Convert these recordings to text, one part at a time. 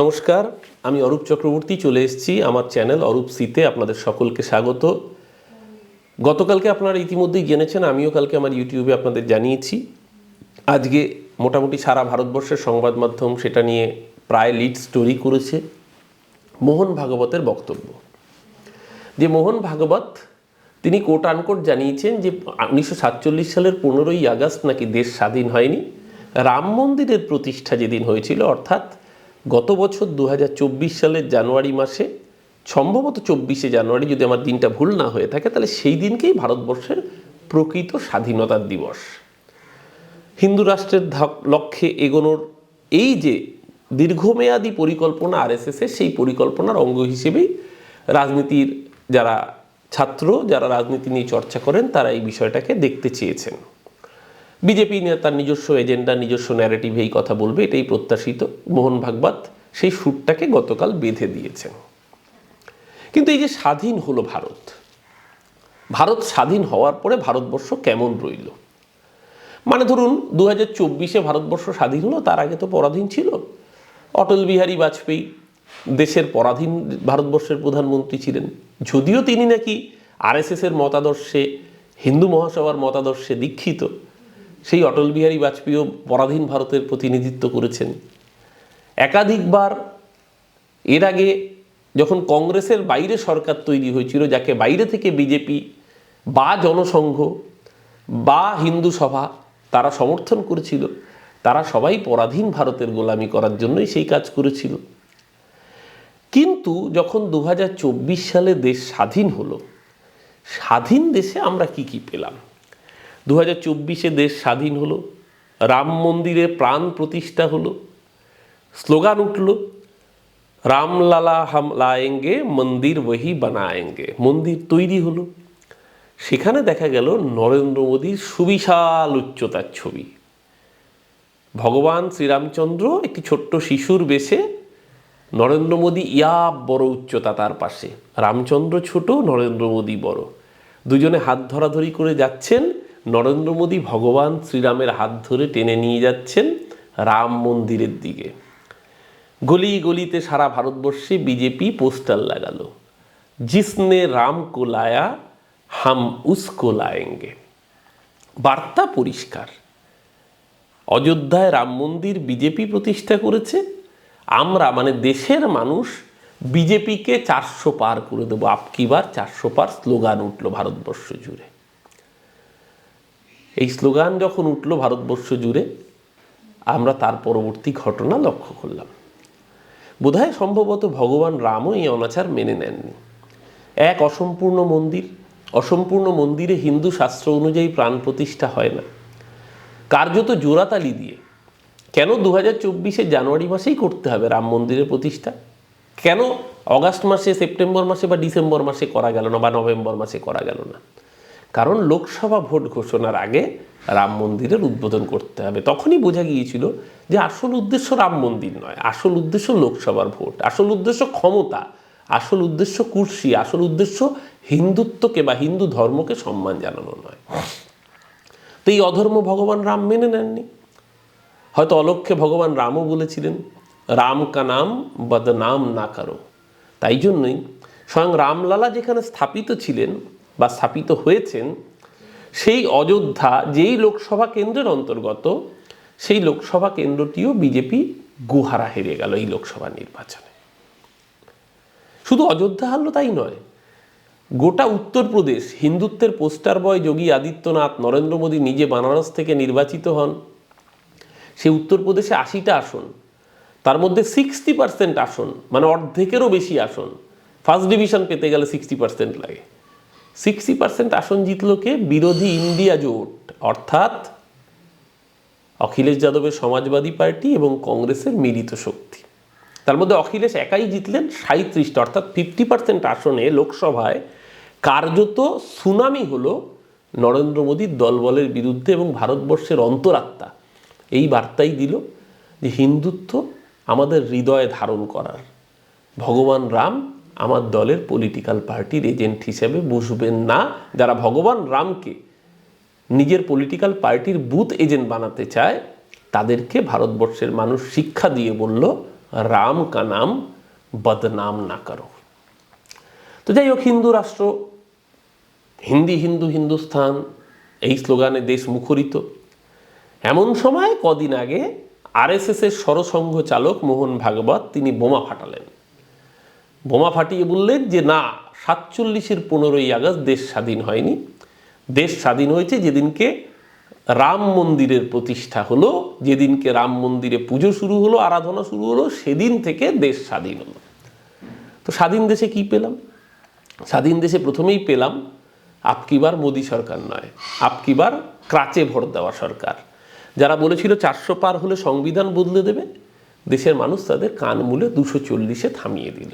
নমস্কার, আমি অরূপ চক্রবর্তী, চলে এসেছি আমার চ্যানেল অরূপ সিতে, আপনাদের সকলকে স্বাগত। গতকালকে আপনারা ইতিমধ্যেই জেনেছেন, আমিও কালকে আমার ইউটিউবে আপনাদের জানিয়েছি। আজকে মোটামুটি সারা ভারতবর্ষের সংবাদ মাধ্যম সেটা নিয়ে প্রায় লিড স্টোরি করেছে মোহন ভাগবতের বক্তব্য। যে মোহন ভাগবত, তিনি কোট আনকোট জানিয়েছেন যে, উনিশশো সাতচল্লিশ সালের পনেরোই আগস্ট নাকি দেশ স্বাধীন হয়নি। রাম মন্দিরের প্রতিষ্ঠা যেদিন হয়েছিল, অর্থাৎ গত বছর দু হাজার চব্বিশ সালের জানুয়ারি মাসে, সম্ভবত চব্বিশে জানুয়ারি যদি আমার দিনটা ভুল না হয়ে থাকে, তাহলে সেই দিনকেই ভারতবর্ষের প্রকৃত স্বাধীনতার দিবস। হিন্দু রাষ্ট্রের লক্ষ্যে এগোনোর এই যে দীর্ঘমেয়াদী পরিকল্পনা আরএসএসের সেই পরিকল্পনার অঙ্গ হিসেবেই রাজনীতির যারা ছাত্র, যারা রাজনীতি নিয়ে চর্চা করেন, তারা এই বিষয়টাকে দেখতে চেয়েছেন। বিজেপি তার নিজস্ব এজেন্ডা, নিজস্ব ন্যারেটিভ এই কথা বলবে, এটাই প্রত্যাশিত। মোহন ভাগবত সেই সুরটাকে গতকাল বেঁধে দিয়েছেন। কিন্তু এই যে স্বাধীন হলো ভারত ভারত স্বাধীন হওয়ার পরে ভারতবর্ষ কেমন রইল? মানে ধরুন দু হাজার চব্বিশে ভারতবর্ষ স্বাধীন হলো, তার আগে তো পরাধীন ছিল। অটল বিহারী বাজপেয়ী দেশের পরাধীন ভারতবর্ষের প্রধানমন্ত্রী ছিলেন। যদিও তিনি নাকি আরএসএসের মতাদর্শে, হিন্দু মহাসভার মতাদর্শে দীক্ষিত সেই অটল বিহারী বাজপেয়ীও পরাধীন ভারতের প্রতিনিধিত্ব করেছেন। একাধিকবার এর আগে যখন কংগ্রেসের বাইরে সরকার তৈরি হয়েছিল, যাকে বাইরে থেকে বিজেপি বা জনসংঘ বা হিন্দু সভা তারা সমর্থন করেছিল, তারা সবাই পরাধীন ভারতের গোলামি করার জন্যই সেই কাজ করেছিল। কিন্তু যখন দু হাজার চব্বিশ সালে দেশ স্বাধীন হলো, স্বাধীন দেশে আমরা কি কি পেলাম? দু হাজার চব্বিশে দেশ স্বাধীন হলো, রাম মন্দিরে প্রাণ প্রতিষ্ঠা হলো, স্লোগান উঠল, রামলালা হাম লায়েঙ্গে, মন্দির ওহি বানায়েঙ্গে, মন্দির তৈরি হলো। সেখানে দেখা গেল নরেন্দ্র মোদীর সুবিশাল উচ্চতার ছবি। ভগবান শ্রীরামচন্দ্র একটি ছোট্ট শিশুর বেশে নরেন্দ্র মোদী ইয়া বড় উচ্চতা তার পাশে। রামচন্দ্র ছোট, নরেন্দ্র মোদী বড়। দুজনে হাত ধরাধরি করে যাচ্ছেন নরেন্দ্র মোদী ভগবান শ্রীরামের হাত ধরে টেনে নিয়ে যাচ্ছেন রাম মন্দিরের দিকে। গলি গলিতে সারা ভারতবর্ষে বিজেপি পোস্টার লাগালো। জিসনে রাম কো লায়া হাম উসকো লায়েঙ্গে। বার্তা পরিষ্কার। অযোধ্যায় রাম মন্দির বিজেপি প্রতিষ্ঠা করেছে। আমরা মানে দেশের মানুষ, বিজেপিকে চারশো পার করে দেবো। আপকিবার চারশো পার স্লোগান উঠল ভারতবর্ষ জুড়ে। এই স্লোগান যখন উঠল ভারতবর্ষ জুড়ে, আমরা তার পরবর্তী ঘটনা লক্ষ্য করলাম। বোধহয় সম্ভবত ভগবান রামও এই অনাচার মেনে নেননি। এক অসম্পূর্ণ মন্দির, অসম্পূর্ণ মন্দিরে হিন্দু শাস্ত্র অনুযায়ী প্রাণ প্রতিষ্ঠা হয় না। কার্যত জোড়াতালি দিয়ে। কেন দু হাজার চব্বিশে জানুয়ারি মাসেই করতে হবে রাম মন্দিরের প্রতিষ্ঠা? কেন অগাস্ট মাসে, সেপ্টেম্বর মাসে বা ডিসেম্বর মাসে করা গেল না বা নভেম্বর মাসে করা গেল না? কারণ লোকসভা ভোট ঘোষণার আগে রাম মন্দিরের উদ্বোধন করতে হবে। তখনই বোঝা গিয়েছিল যে আসল উদ্দেশ্য রাম মন্দির নয়, আসল উদ্দেশ্য লোকসভার ভোট, আসল উদ্দেশ্য ক্ষমতা, আসল উদ্দেশ্য কুর্সি, আসল উদ্দেশ্য হিন্দুত্বকে বা হিন্দু ধর্মকে সম্মান জানানো নয়। তো এই অধর্ম ভগবান রাম মেনে নেননি। হয়তো অলক্ষ্যে ভগবান রামও বলেছিলেন, রাম কা নাম, বদনাম না কারও। তাই জন্যই স্বয়ং রামলালা যেখানে স্থাপিত ছিলেন বা স্থাপিত হয়েছেন, সেই অযোধ্যা যেই লোকসভা কেন্দ্রের অন্তর্গত, সেই লোকসভা কেন্দ্রটিও বিজেপি গুহারা হেরে গেল এই লোকসভা নির্বাচনে। শুধু অযোধ্যা হারলো তাই নয়, গোটা উত্তরপ্রদেশ, হিন্দুত্বের পোস্টার বয় যোগী আদিত্যনাথ, নরেন্দ্র মোদী নিজে বানারস থেকে নির্বাচিত হন। সে উত্তরপ্রদেশে আশিটা আসন, তার মধ্যে সিক্সটি পার্সেন্ট আসন মানে অর্ধেকেরও বেশি আসন ফার্স্ট ডিভিশন পেতে গেলে সিক্সটি পার্সেন্ট লাগে। সিক্সটি পার্সেন্ট আসন জিতলো কে বিরোধী ইন্ডিয়া জোট, অর্থাৎ অখিলেশ যাদবের সমাজবাদী পার্টি এবং কংগ্রেসের মিলিত শক্তি। তার মধ্যে অখিলেশ একাই জিতলেন সাঁত্রিশটা অর্থাৎ ফিফটি পার্সেন্ট আসনে লোকসভায় কার্যত সুনামি হলো নরেন্দ্র মোদীর দলবলের বিরুদ্ধে এবং ভারতবর্ষের অন্তরাত্মা। এই বার্তাই দিল যে হিন্দুত্ব আমাদের হৃদয়ে ধারণ করার। ভগবান রাম আমার দলের পলিটিক্যাল পার্টির এজেন্ট হিসেবে বসবেন না। যারা ভগবান রামকে নিজের পলিটিক্যাল পার্টির বুথ এজেন্ট বানাতে চায়, তাদেরকে ভারতবর্ষের মানুষ শিক্ষা দিয়ে বলল, রাম কা নাম, বদনাম না করো। তো যাই হোক, হিন্দু রাষ্ট্র, হিন্দি হিন্দু হিন্দুস্থান, এই স্লোগানে দেশ মুখরিত। এমন সময় কদিন আগে আরএসএস এর সরসংঘ চালক মোহন ভাগবত তিনি বোমা ফাটালেন। বোমা ফাটিয়ে বললেন যে, না, সাতচল্লিশের পনেরোই আগস্ট দেশ স্বাধীন হয়নি। দেশ স্বাধীন হয়েছে যেদিনকে রাম মন্দিরের প্রতিষ্ঠা হলো, যেদিনকে রাম মন্দিরে পুজো শুরু হলো, আরাধনা শুরু হলো, সেদিন থেকে দেশ স্বাধীন হলো। তো স্বাধীন দেশে কি পেলাম? স্বাধীন দেশে প্রথমেই পেলাম আপকিবার মোদী সরকার নয় আপকিবার ক্রাচে ভোট দেওয়া সরকার। যারা বলেছিল চারশো পার হলে সংবিধান বদলে দেবে, দেশের মানুষ তাদের কান মূলে দুশো চল্লিশে থামিয়ে দিল।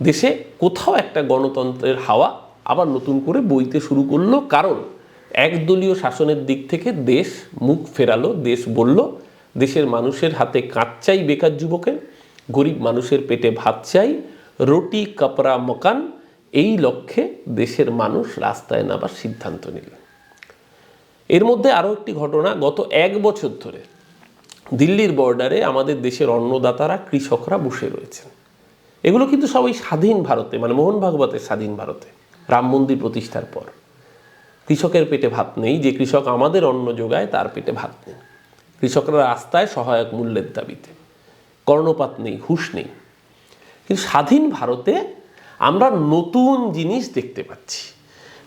দেশে কোথাও একটা গণতন্ত্রের হাওয়া আবার নতুন করে বইতে শুরু করল। কারণ একদলীয় শাসনের দিক থেকে দেশ মুখ ফেরালো, দেশ বলল, দেশের মানুষের হাতে কাঁচ চাই বেকার যুবকের, গরিব মানুষের পেটে ভাত চাই, রুটি, কাপড়া, মকান। এই লক্ষ্যে দেশের মানুষ রাস্তায় নামার সিদ্ধান্ত নিল। এর মধ্যে আরও একটি ঘটনা, গত এক বছর ধরে দিল্লির বর্ডারে আমাদের দেশের অন্নদাতারা, কৃষকরা বসে রয়েছেন। এগুলো কিন্তু সবাই স্বাধীন ভারতে মানে মোহন ভাগবতের স্বাধীন ভারতে, রাম মন্দির প্রতিষ্ঠার পর। কৃষকের পেটে ভাত নেই, যে কৃষক আমাদের অন্ন যোগায়, তার পেটে ভাত নেই। কৃষকরা রাস্তায় সহায়ক মূল্যের দাবিতে। কর্ণপাত নেই, হুঁশ নেই। কিন্তু স্বাধীন ভারতে আমরা নতুন জিনিস দেখতে পাচ্ছি।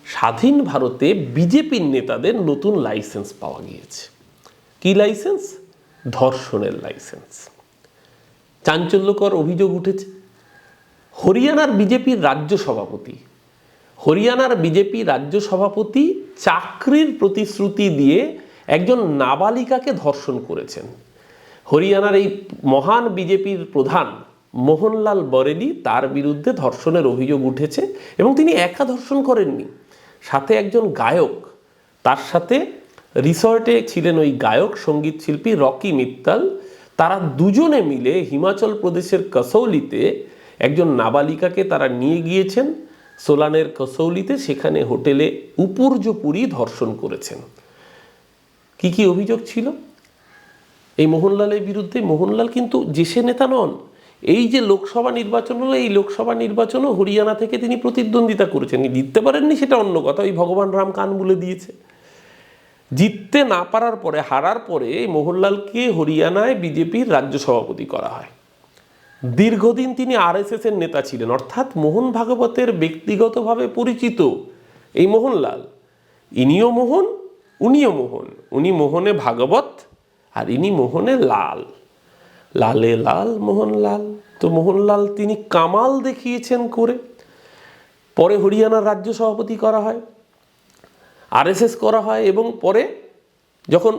স্বাধীন ভারতে বিজেপির নেতাদের নতুন লাইসেন্স পাওয়া গিয়েছে। কি লাইসেন্স? ধর্ষণের লাইসেন্স। চাঞ্চল্যকর অভিযোগ উঠেছে। হরিয়ানার বিজেপির রাজ্য সভাপতি। হরিয়ানার বিজেপি রাজ্য সভাপতি চাকরির প্রতিশ্রুতি দিয়ে একজন নাবালিকাকে ধর্ষণ করেছেন। হরিয়ানার এই মহান বিজেপির প্রধান মোহনলাল বরেলি তার বিরুদ্ধে ধর্ষণের অভিযোগ উঠেছে এবং তিনি একা ধর্ষণ করেননি। সাথে একজন গায়ক, তার সাথে রিসর্টে ছিলেন ওই গায়ক, সংগীত শিল্পী রকি মিত্তাল। তারা দুজনে মিলে হিমাচল প্রদেশের কসৌলিতে একজন নাবালিকাকে তারা নিয়ে গিয়েছেন সোলানের কসৌলিতে, সেখানে হোটেলে উপর্যপুরি ধর্ষণ করেছেন। কি কি অভিযোগ ছিল? এই মোহনলালের বিরুদ্ধে, মোহনলাল কিন্তু জেসে নেতা নন, এই যে লোকসভা নির্বাচন হলো, এই লোকসভা নির্বাচনও হরিয়ানা থেকে তিনি প্রতিদ্বন্দ্বিতা করেছেন। জিততে পারেননি, সেটা অন্য কথা, ওই ভগবান রাম কান বলে দিয়েছে। জিততে না পারার পরে, হারার পরে, মোহনলালকে হরিয়ানায় বিজেপির রাজ্য সভাপতি করা হয়। দীর্ঘদিন তিনি আরএসএস এর নেতা ছিলেন। অর্থাৎ মোহন ভাগবতের ব্যক্তিগতভাবে পরিচিত এই মোহনলাল। ইনিও মোহন, উনিও মোহন। উনি মোহনে ভাগবত আর ইনি মোহনে লাল। লালে লাল মোহনলাল। তো মোহনলাল তিনি কামাল দেখিয়েছেন করে। পরে হরিয়ানার রাজ্য সভাপতি করা হয়, আরএসএস করা হয় এবং পরে যখন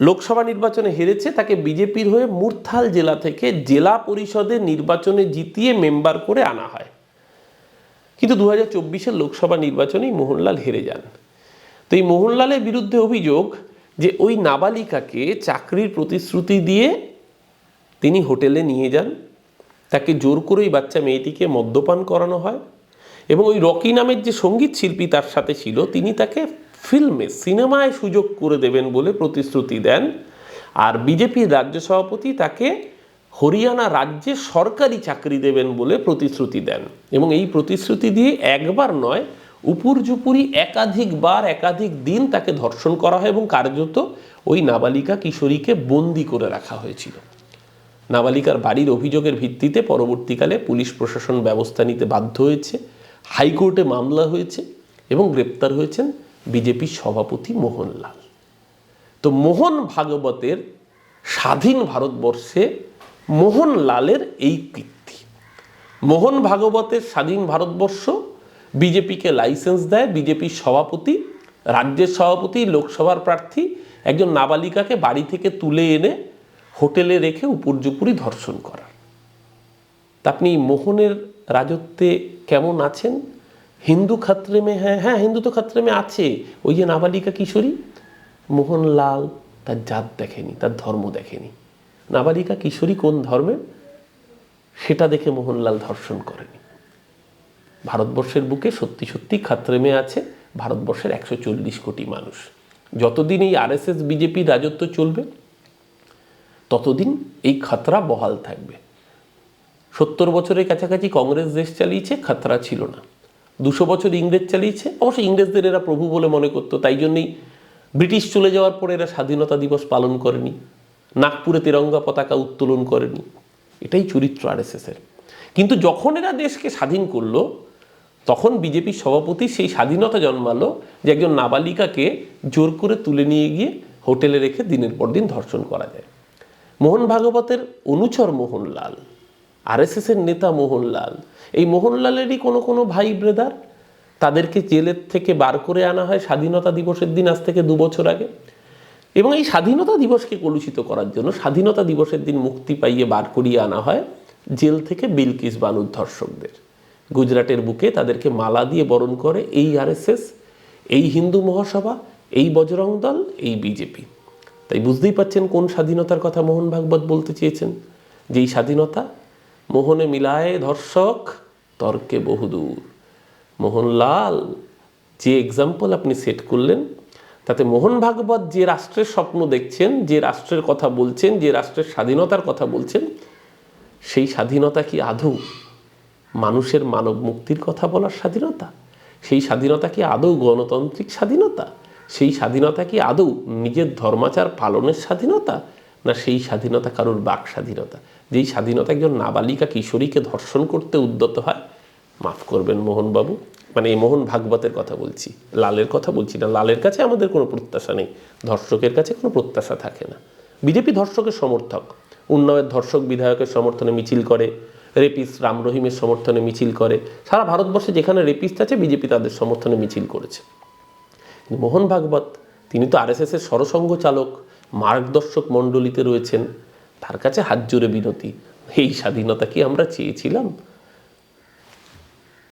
লোকসভা নির্বাচনে হেরেছে, তাকে বিজেপির হয়ে মুরথাল জেলা থেকে জেলা পরিষদের নির্বাচনে জিতিয়ে মেম্বার করে আনা হয়। কিন্তু দু হাজার চব্বিশের লোকসভা নির্বাচনেই মোহনলাল হেরে যান। তো এই মোহনলালের বিরুদ্ধে অভিযোগ যে ওই নাবালিকাকে চাকরির প্রতিশ্রুতি দিয়ে তিনি হোটেলে নিয়ে যান। তাকে জোর করে ওই বাচ্চা মেয়েটিকে মদ্যপান করানো হয় এবং ওই রকি নামের যে সংগীত শিল্পী তার সাথে ছিল, তিনি তাকে ফিল্মে সিনেমায় সুযোগ করে দেবেন বলে প্রতিশ্রুতি দেন। আর বিজেপির রাজ্য সভাপতি তাকে হরিয়ানা রাজ্যে সরকারি চাকরি দেবেন বলে প্রতিশ্রুতি দেন। এবং এই প্রতিশ্রুতি দিয়ে একবার নয় উপর্যুপুরি একাধিকবার একাধিক দিন তাকে ধর্ষণ করা হয় এবং কার্যত ওই নাবালিকা কিশোরীকে বন্দি করে রাখা হয়েছিল। নাবালিকার বাড়ির অভিযোগের ভিত্তিতে পরবর্তীকালে পুলিশ প্রশাসন ব্যবস্থা নিতে বাধ্য হয়েছে, হাইকোর্টে মামলা হয়েছে এবং গ্রেপ্তার হয়েছেন বিজেপির সভাপতি মোহনলাল। তো মোহন ভাগবতের স্বাধীন ভারতবর্ষে মোহনলালের এই কীর্তি। মোহন ভাগবতের স্বাধীন ভারতবর্ষ বিজেপিকে লাইসেন্স দেয়, বিজেপির সভাপতি, রাজ্যের সভাপতি, লোকসভার প্রার্থী, একজন নাবালিকাকে বাড়ি থেকে তুলে এনে হোটেলে রেখে উপর্যুপুরি ধর্ষণ করার। তা আপনি মোহনের রাজত্বে কেমন আছেন? হিন্দু খাত্রে মে হ্যাঁ হ্যাঁ হিন্দু তো খাত্রে মে আছে। ওই যে নাবালিকা কিশোরী, মোহনলাল তার জাত দেখেনি, তার ধর্ম দেখেনি। নাবালিকা কিশোরী কোন ধর্মের? সেটা দেখে মোহনলাল ধর্ষণ করেনি। ভারতবর্ষের বুকে সত্যি সত্যি খাত্রেমে আছে, ভারতবর্ষের একশো চল্লিশ কোটি মানুষ। যতদিন এই আরএসএস, বিজেপি রাজত্ব চলবে, ততদিন এই খাতরা বহাল থাকবে। সত্তর বছরের কাছাকাছি কংগ্রেস দেশ চালিয়েছে, খাতরা ছিল না। দুশো বছর ইংরেজ চালিয়েছে। অবশ্য ইংরেজদের এরা প্রভু বলে মনে করতো, তাই জন্যই ব্রিটিশ চলে যাওয়ার পরে এরা স্বাধীনতা দিবস পালন করেনি, নাগপুরে তিরঙ্গা পতাকা উত্তোলন করেনি। এটাই চরিত্র আরএসএসের। কিন্তু যখন এরা দেশকে স্বাধীন করল, তখন বিজেপির সভাপতি সেই স্বাধীনতা জন্মালো যে একজন নাবালিকাকে জোর করে তুলে নিয়ে গিয়ে হোটেলে রেখে দিনের পর দিন ধর্ষণ করা যায়। মোহন ভাগবতের অনুচর মোহনলাল আরএসএসের নেতা মোহনলাল। এই মোহনলালেরই কোনো কোনো ভাই ব্রেদার? তাদেরকে জেলের থেকে বার করে আনা হয় স্বাধীনতা দিবসের দিন আজ থেকে দু বছর আগে। এবং এই স্বাধীনতা দিবসকে কলুষিত করার জন্য স্বাধীনতা দিবসের দিন মুক্তি পাইয়ে বার করিয়ে আনা হয় জেল থেকে বিলকিস বানুর ধর্ষকদের। গুজরাটের বুকে তাদেরকে মালা দিয়ে বরণ করে এই আরএসএস, এই হিন্দু মহাসভা, এই বজরং দল, এই বিজেপি। তাই বুঝতেই পাচ্ছেন কোন স্বাধীনতার কথা মোহন ভাগবত বলতে চেয়েছেন? যেই স্বাধীনতা মোহনে মিলায় ধর্ষক, তর্কে বহুদূর মোহনলাল যে এক্সাম্পল আপনি সেট করলেন, তাতে মোহন ভাগবত যে রাষ্ট্রের স্বপ্ন দেখছেন, যে রাষ্ট্রের কথা বলছেন, যে রাষ্ট্রের স্বাধীনতার কথা বলছেন, সেই স্বাধীনতা কি আদৌ মানুষের মানব মুক্তির কথা বলার স্বাধীনতা? সেই স্বাধীনতা কি আদৌ গণতান্ত্রিক স্বাধীনতা? সেই স্বাধীনতা কি আদৌ নিজের ধর্মাচার পালনের স্বাধীনতা? না সেই স্বাধীনতা কারোর বাক স্বাধীনতা? যেই স্বাধীনতা একজন নাবালিকা কিশোরীকে ধর্ষণ করতে উদ্যত হয়, মাফ করবেন মোহনবাবু মানে এই মোহন ভাগবতের কথা বলছি, লালের কথা বলছি না, লালের কাছে আমাদের কোনো প্রত্যাশা নেই, ধর্ষকের কাছে কোনো প্রত্যাশা থাকে না। বিজেপি ধর্ষকের সমর্থক উন্নয়ের ধর্ষক বিধায়কের সমর্থনে মিছিল করে, রেপিস্ট রাম রহিমের সমর্থনে মিছিল করে, সারা ভারতবর্ষে যেখানে রেপিস্ট আছে, বিজেপি তাদের সমর্থনে মিছিল করেছে। মোহন ভাগবত, তিনি তো আরএসএসের সরসঙ্গ চালক মার্গদর্শক মণ্ডলীতে রয়েছেন তার কাছে হাত জোরে বিনতি। এই স্বাধীনতা কি আমরা চেয়েছিলাম?